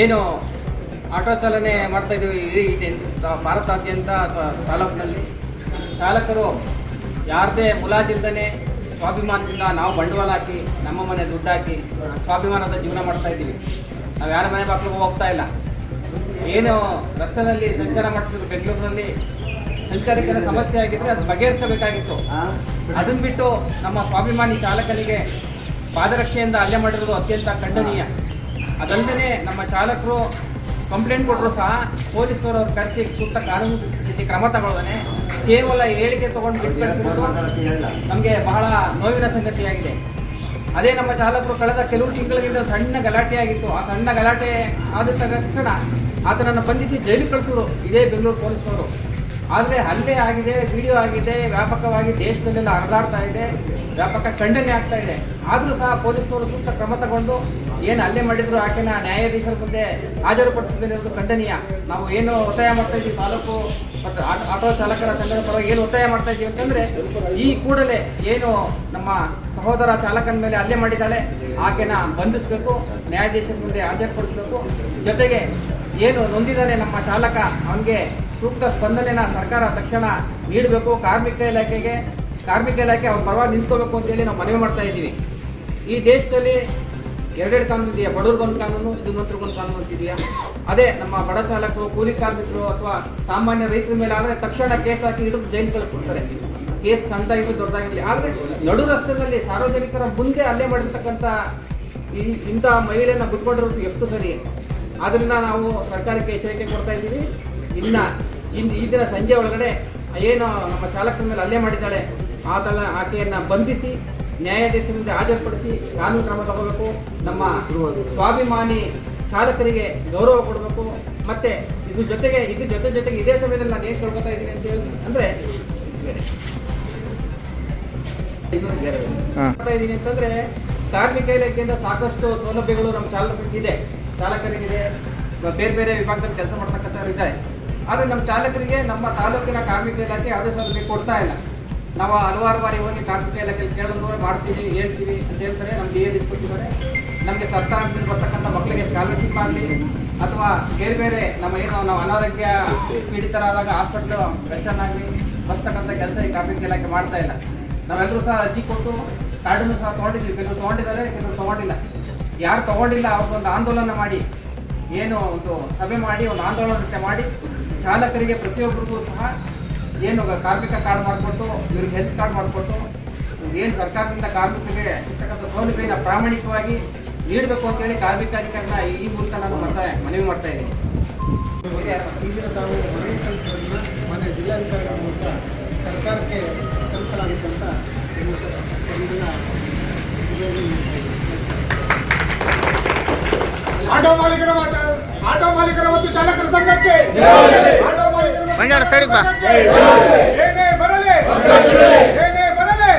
ಏನು ಆಟೋ ಚಾಲನೆ ಮಾಡ್ತಾ ಇದ್ದೀವಿ ಇಡೀ ಭಾರತಾದ್ಯಂತ ಅಥವಾ ತಾಲೂಕಿನಲ್ಲಿ. ಚಾಲಕರು ಯಾರದೇ ಮುಲಾಜಿಲ್ದೇ ಸ್ವಾಭಿಮಾನದಿಂದ ನಾವು ಬಂಡವಾಳ ಹಾಕಿ ನಮ್ಮ ಮನೆ ದುಡ್ಡು ಹಾಕಿ ಸ್ವಾಭಿಮಾನದ ಜೀವನ ಮಾಡ್ತಾ ಇದ್ದೀವಿ. ನಾವು ಯಾರ ಮನೆ ಬಾಗಿಲಿಗೂ ಹೋಗ್ತಾ ಇಲ್ಲ. ಏನು ರಸ್ತೆಯಲ್ಲಿ ಸಂಚಾರ ಮಾಡ್ತಿದ್ರು ಬೆಂಗಳೂರಿನಲ್ಲಿ ಸಂಚಾರಿಕರ ಸಮಸ್ಯೆ ಆಗಿದ್ರೆ ಅದು ಬಗೆಹರಿಸಬೇಕಾಗಿತ್ತು ಅದನ್ನ ಬಿಟ್ಟು ನಮ್ಮ ಸ್ವಾಭಿಮಾನಿ ಚಾಲಕನಿಗೆ ಪಾದರಕ್ಷೆಯಿಂದ ಹಲ್ಲೆ ಮಾಡಿರೋದು ಅತ್ಯಂತ ಖಂಡನೀಯ. ಅದಲ್ಲದೆ ನಮ್ಮ ಚಾಲಕರು ಕಂಪ್ಲೇಂಟ್ ಕೊಟ್ಟರು ಸಹ ಪೊಲೀಸ್ನವರು ಅವ್ರು ಕರೆಸಿ ಸೂಕ್ತ ಕಾನೂನು ರೀತಿ ಕ್ರಮ ತಗೊಳ್ಳೋದಾನೆ ಕೇವಲ ಹೇಳಿಕೆ ತಗೊಂಡು ಬಿಟ್ಟು ನಮಗೆ ಬಹಳ ನೋವಿನ ಸಂಗತಿಯಾಗಿದೆ. ಅದೇ ನಮ್ಮ ಚಾಲಕರು ಕಳೆದ ಕೆಲವು ತಿಂಗಳಿಗಿಂತ ಸಣ್ಣ ಗಲಾಟೆ ಆಗಿತ್ತು. ಆ ಸಣ್ಣ ಗಲಾಟೆ ಆದ ತಕ್ಷಣ ಆತನನ್ನು ಬಂಧಿಸಿ ಜೈಲಿಗೆ ಕಳಿಸಿದ್ರು. ಇದೇ ಬೆಂಗಳೂರು ಪೊಲೀಸ್ನವರು. ಆದರೆ ಅಲ್ಲೇ ಆಗಿದೆ ವಿಡಿಯೋ ಆಗಿದೆ, ವ್ಯಾಪಕವಾಗಿ ದೇಶದಲ್ಲೆಲ್ಲ ಹರಿದಾಡ್ತಾ ಇದೆ, ವ್ಯಾಪಕ ಖಂಡನೆ ಆಗ್ತಾ ಇದೆ. ಆದರೂ ಸಹ ಪೊಲೀಸ್ನವರು ಸೂಕ್ತ ಕ್ರಮ ತಗೊಂಡು ಏನು ಅಲ್ಲೇ ಮಾಡಿದ್ರು ಆಕೆನ ನ್ಯಾಯಾಧೀಶರ ಮುಂದೆ ಹಾಜರುಪಡಿಸಿರೋದು ಖಂಡನೀಯ. ನಾವು ಏನು ಒತ್ತಾಯ ಮಾಡ್ತಾ ಇದ್ದೀವಿ, ತಾಲೂಕು ಮತ್ತು ಆಟೋ ಚಾಲಕರ ಸಂಘದ ಪರವಾಗಿ ಏನು ಒತ್ತಾಯ ಮಾಡ್ತಾ ಇದ್ದೀವಿ ಅಂತಂದರೆ, ಈ ಕೂಡಲೇ ಏನು ನಮ್ಮ ಸಹೋದರ ಚಾಲಕನ ಮೇಲೆ ಅಲ್ಲೇ ಮಾಡಿದ್ದಾಳೆ, ಆಕೆನ ಬಂಧಿಸಬೇಕು, ನ್ಯಾಯಾಧೀಶರ ಮುಂದೆ ಹಾಜರುಪಡಿಸಬೇಕು ಜೊತೆಗೆ ಏನು ನೊಂದಿದ್ದಾನೆ ನಮ್ಮ ಚಾಲಕ, ಅವನಿಗೆ ಸೂಕ್ತ ಸ್ಪಂದನೆನ ಸರ್ಕಾರ ತಕ್ಷಣ ನೀಡಬೇಕು. ಕಾರ್ಮಿಕ ಇಲಾಖೆಗೆ, ಕಾರ್ಮಿಕ ಇಲಾಖೆ ಅವ್ರ ಪರವಾಗಿ ನಿಂತ್ಕೋಬೇಕು ಅಂತೇಳಿ ನಾವು ಮನವಿ ಮಾಡ್ತಾ ಇದ್ದೀವಿ. ಈ ದೇಶದಲ್ಲಿ ಎರಡೆರಡು ಕಾನೂನು ಇದೆಯಾ? ಬಡವ್ರಿಗೊಂದು ಕಾನೂನು ಶ್ರೀಮಂತರಿಗೊಂದು ಕಾನೂನು ಅಂತಿದೆಯಾ? ಅದೇ ನಮ್ಮ ಬಡ ಚಾಲಕರು, ಕೂಲಿ ಕಾರ್ಮಿಕರು ಅಥವಾ ಸಾಮಾನ್ಯ ರೈತರ ಮೇಲೆ ಆದರೆ ತಕ್ಷಣ ಕೇಸ್ ಹಾಕಿ ಹಿಡಿದು ಜೈಲು ಕಳಿಸ್ಕೊಡ್ತಾರೆ ಕೇಸ್ ಸಣ್ಣದಾಗಿದ್ದು ದೊಡ್ಡದಾಗಿರಲಿ. ಆದರೆ ನಡು ರಸ್ತೆಯಲ್ಲಿ ಸಾರ್ವಜನಿಕರ ಮುಂದೆ ಅಲ್ಲೇ ಮಾಡಿರ್ತಕ್ಕಂಥ ಈ ಇಂಥ ಮಹಿಳೆಯನ್ನು ಬಿಟ್ಕೊಂಡಿರೋದು ಎಷ್ಟು ಸರಿ. ಆದ್ದರಿಂದ ನಾವು ಸರ್ಕಾರಕ್ಕೆ ಎಚ್ಚರಿಕೆ ಕೊಡ್ತಾ ಇದ್ದೀವಿ. ಇನ್ನ ಇನ್ನು ಈ ದಿನ ಸಂಜೆ ಒಳಗಡೆ ಏನು ನಮ್ಮ ಚಾಲಕನ ಮೇಲೆ ಹಲ್ಲೆ ಮಾಡಿದ್ದಾಳೆ. ಆತನ ಆಕೆಯನ್ನು ಬಂಧಿಸಿ ನ್ಯಾಯಾಧೀಶ ಮುಂದೆ ಹಾಜರುಪಡಿಸಿ ಕಾನೂನು ಕ್ರಮ ತಗೋಬೇಕು. ನಮ್ಮ ಸ್ವಾಭಿಮಾನಿ ಚಾಲಕರಿಗೆ ಗೌರವ ಕೊಡಬೇಕು. ಮತ್ತು ಇದ್ರ ಜೊತೆಗೆ ಇದ್ರ ಜೊತೆ ಜೊತೆಗೆ ಇದೇ ಸಮಯದಲ್ಲಿ ನಾನು ಏನು ಕೇಳ್ಕೊತಾ ಇದ್ದೀನಿ ಅಂತ ಹೇಳಿ ಅಂದರೆ ಇದ್ದೀನಿ ಅಂತಂದ್ರೆ ಕಾರ್ಮಿಕ ಇಲಾಖೆಯಿಂದ ಸಾಕಷ್ಟು ಸೌಲಭ್ಯಗಳು ನಮ್ಮ ಚಾಲಕರಿಗೆ ಇದೆ. ಚಾಲಕರಿಗಿದೆ. ಇವಾಗ ಬೇರೆ ಬೇರೆ ವಿಭಾಗದಲ್ಲಿ ಕೆಲಸ ಮಾಡ್ತಕ್ಕಂಥವ್ರು ಇದ್ದಾರೆ. ಆದರೆ ನಮ್ಮ ಚಾಲಕರಿಗೆ ನಮ್ಮ ತಾಲೂಕಿನ ಕಾರ್ಮಿಕ ಇಲಾಖೆ ಯಾವುದೇ ಸೌಲಭ್ಯ ಕೊಡ್ತಾ ಇಲ್ಲ. ನಾವು ಹಲವಾರು ಬಾರಿ ಹೋಗಿ ಕಾರ್ಮಿಕ ಇಲಾಖೆಯಲ್ಲಿ ಕೇಳಿದ್ರು ಮಾಡ್ತೀವಿ, ಹೇಳ್ತೀವಿ ಅಂತ ಹೇಳ್ತಾರೆ, ನಮ್ಗೆ ಏನು ಇಸ್ಕೊಟ್ಟಿದ್ದಾರೆ ನಮಗೆ ಸರ್ಕಾರದಿಂದ ಬರ್ತಕ್ಕಂಥ ಮಕ್ಕಳಿಗೆ ಸ್ಕಾಲರ್ಶಿಪ್ ಆಗಲಿ ಅಥವಾ ಬೇರೆ ಬೇರೆ ನಮ್ಮ ಏನು ನಾವು ಅನಾರೋಗ್ಯ ಪೀಡಿತರಾದಾಗ ಹಾಸ್ಪಿಟ್ಲು ವೆಚ್ಚನಾಗಲಿ ಬರ್ತಕ್ಕಂಥ ಕೆಲಸ ಈ ಕಾರ್ಮಿಕ ಇಲಾಖೆ ಮಾಡ್ತಾ ಇಲ್ಲ. ನಾವೆಲ್ಲರೂ ಸಹ ಅರ್ಜಿ ಕೊಟ್ಟು ಕಾರ್ಡನ್ನು ಸಹ ತೊಗೊಂಡಿದ್ವಿ ಕೆಲವರು ತೊಗೊಂಡಿದ್ದಾರೆ, ಕೆಲವರು ತೊಗೊಂಡಿಲ್ಲ. ಯಾರು ತೊಗೊಂಡಿಲ್ಲ ಅವ್ರಿಗೊಂದು ಆಂದೋಲನ ಮಾಡಿ, ಏನು ಒಂದು ಸಭೆ ಮಾಡಿ, ಒಂದು ಆಂದೋಲನ ಮಾಡಿ ಚಾಲಕರಿಗೆ ಪ್ರತಿಯೊಬ್ಬರಿಗೂ ಸಹ ಏನು ಕಾರ್ಮಿಕ ಕಾರ್ಡ್ ಮಾಡಿಕೊಟ್ಟು, ಇವ್ರಿಗೆ ಹೆಲ್ತ್ ಕಾರ್ಡ್ ಮಾಡಿಕೊಟ್ಟು, ಏನು ಸರ್ಕಾರದಿಂದ ಕಾರ್ಮಿಕರಿಗೆ ಸಿಗ್ತಕ್ಕಂಥ ಸೌಲಭ್ಯನ ಪ್ರಾಮಾಣಿಕವಾಗಿ ನೀಡಬೇಕು ಅಂತೇಳಿ ಕಾರ್ಮಿಕ ಅಧಿಕಾರಿನ ಈ ಮೂಲಕ ನಾನು ಮತ್ತೆ ಮನವಿ ಮಾಡ್ತಾ ಇದ್ದೀನಿ. ಈಗಿನ ತಾವು ಮನವಿ ಸಲ್ಲಿಸೋದನ್ನ ಮನೆ ಜಿಲ್ಲಾಧಿಕಾರಿಗಳ ಮೂಲಕ ಸರ್ಕಾರಕ್ಕೆ ಸಲ್ಲಿಸಲಾಗುತ್ತೆ ಅಂತ ಇದನ್ನ ಇದರಲ್ಲಿ ಆಟೋ ಮಾಲೀಕರ ಮಾತ ಆಟೋ ಮಾಲೀಕರ ಮತ್ತು ಚಾಲಕರ ಸಂಘಕ್ಕೆ ಆಟೋ ಮಾಲೀಕರ ಮತ್ತು ಮಂಜಾನ ಸೈಡಿಗೆ ಬಾ. ಸಂಘಕ್ಕೆ ಏನೇ ಬರಲಿ ಏನೇ ಬರಲಿ